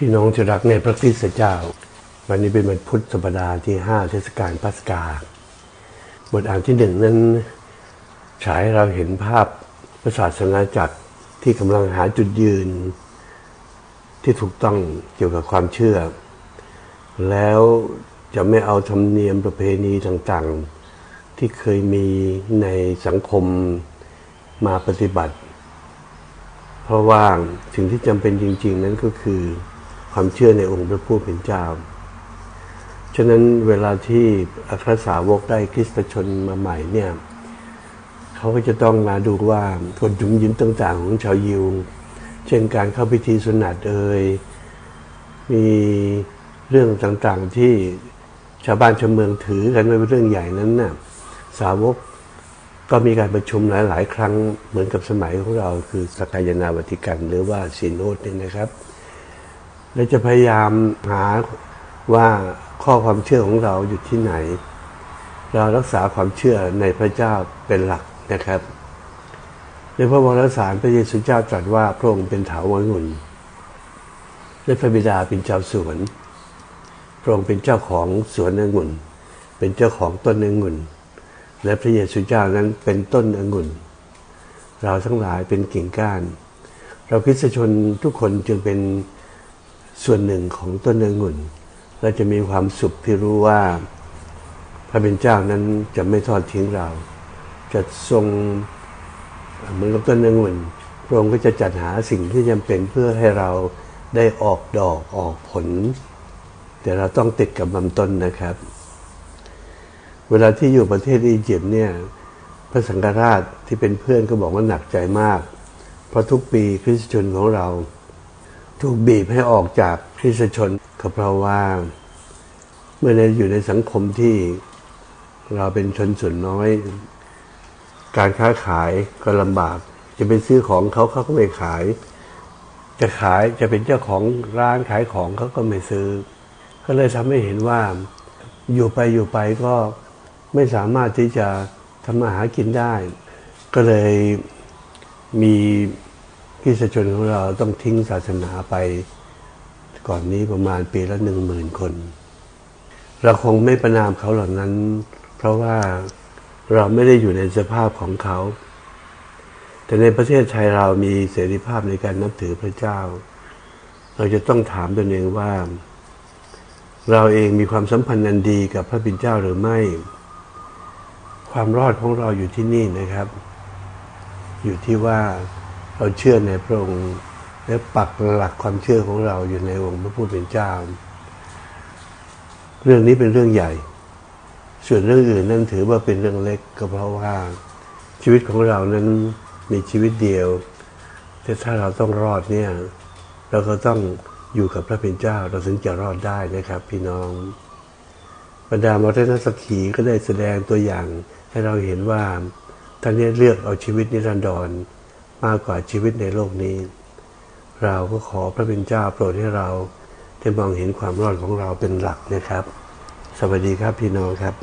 พี่น้องที่รักในพระคริสตเจ้า วันนี้เป็นวันพุธสัปดาห์ที่ 5 เทศกาลปัสกา บทอ่านที่หนึ่งนั้นฉายเราเห็นภาพพระศาสนาจักรที่กำลังหาจุดยืน ที่ถูกต้องเกี่ยวกับความเชื่อ แล้วจะไม่เอาธรรมเนียมประเพณีต่างๆ ที่เคยมีในสังคมมาปฏิบัติ เพราะว่าสิ่งที่จำเป็นจริง ๆ นั้นก็คือ ความเชื่อในองค์พระผู้เป็นเจ้า ฉะนั้นเวลาที่อัครสาวกได้คริสตชนมาใหม่เนี่ยเขาก็จะต้องมาดูว่ากฎยุมยิ้มต่างๆ ของชาวยิว เช่นการเข้าพิธีสนัดเอ่ยมีเรื่องต่างๆที่ชาวบ้านชาวเมืองถือกันเป็นเรื่องใหญ่นั้นน่ะสาวกก็มีการประชุมหลาย ๆ ครั้งเหมือนกับสมัยของเราคือสกายนาวัติกัน หรือว่าซีโนดเนี่ยนะครับ และจะพยายามหาว่าข้อความเชื่อของเราอยู่ที่ไหน เรารักษาความเชื่อในพระเจ้าเป็นหลักนะครับ ในพระวรสารพระเยซูเจ้าตรัสว่าพระองค์เป็นถาวรงุ่นและพระบิดาเป็นเจ้าสวนพระองค์เป็นเจ้าของสวนองุ่น เป็นเจ้าของต้นองุ่น และพระเยซูเจ้านั้นเป็นต้นองุ่น เราทั้งหลายเป็นกิ่งก้าน เราคริสชนทุกคนจึงเป็น ส่วนหนึ่งของต้นองุ่น เราจะมีความสุขที่รู้ว่า พระเป็นเจ้านั้นจะไม่ทอดทิ้งเรา จะทรงเหมือนกับต้นองุ่นพระองค์ก็จะจัดหาสิ่งที่จำเป็นเพื่อให้เราได้ออกดอกออกผล แต่เราต้องติดกับลำต้นนะครับ เวลาที่อยู่ประเทศอียิปต์เนี่ยพระสังฆราชที่เป็นเพื่อนก็บอกว่าหนักใจมาก เพราะทุกปีคริสตชนของเรา ถูกบีบให้ออกจากคริสชนก็เพราะว่า เมื่อในอยู่ในสังคมที่เราเป็นชนส่วนน้อย การค้าขายก็ลำบาก จะไปซื้อของเขาเขาก็ไม่ขาย จะขายจะเป็นเจ้าของร้านขายของเขาก็ไม่ซื้อ ก็เลยทำให้เห็นว่า อยู่ไปอยู่ไปก็ไม่สามารถที่จะทำมาหากินได้ ก็เลยมี ริสตชนของเราต้องทิ้งศาสนาไป ก่อนนี้ประมาณปีละหนึ่งหมื่นคน เราคงไม่ประนามเขาเหล่านั้น เพราะว่าเราไม่ได้อยู่ในสภาพของเขา แต่ในประเทศไทยเรามีเสรีภาพในการนับถือพระเจ้า เราจะต้องถามตัวเองว่า เราเองมีความสัมพันธ์อันดีกับพระบิดาเจ้าหรือไม่ ความรอดของเราอยู่ที่นี่นะครับ อยู่ที่ว่า เราเชื่อในพระองค์และปักหลักความเชื่อของเราอยู่ในองค์พระผู้เป็นเจ้า เรื่องนี้เป็นเรื่องใหญ่ ส่วนเรื่องอื่นนั่นถือว่าเป็นเรื่องเล็กก็เพราะว่าชีวิตของเรานั้นมีชีวิตเดียว แต่ถ้าเราต้องรอดเนี่ย เราก็ต้องอยู่กับพระเป็นเจ้า เราถึงจะรอดได้นะครับ พี่น้องบรรดามรณสักขีก็ได้แสดงตัวอย่างให้เราเห็นว่าท่านนี้เลือกเอาชีวิตนิรันดร มากกว่าชีวิตในโลกนี้ เราก็ขอพระเป็นเจ้าโปรดให้เราได้มองเห็นความรอดของเราเป็นหลักนะครับ สวัสดีครับพี่น้องครับ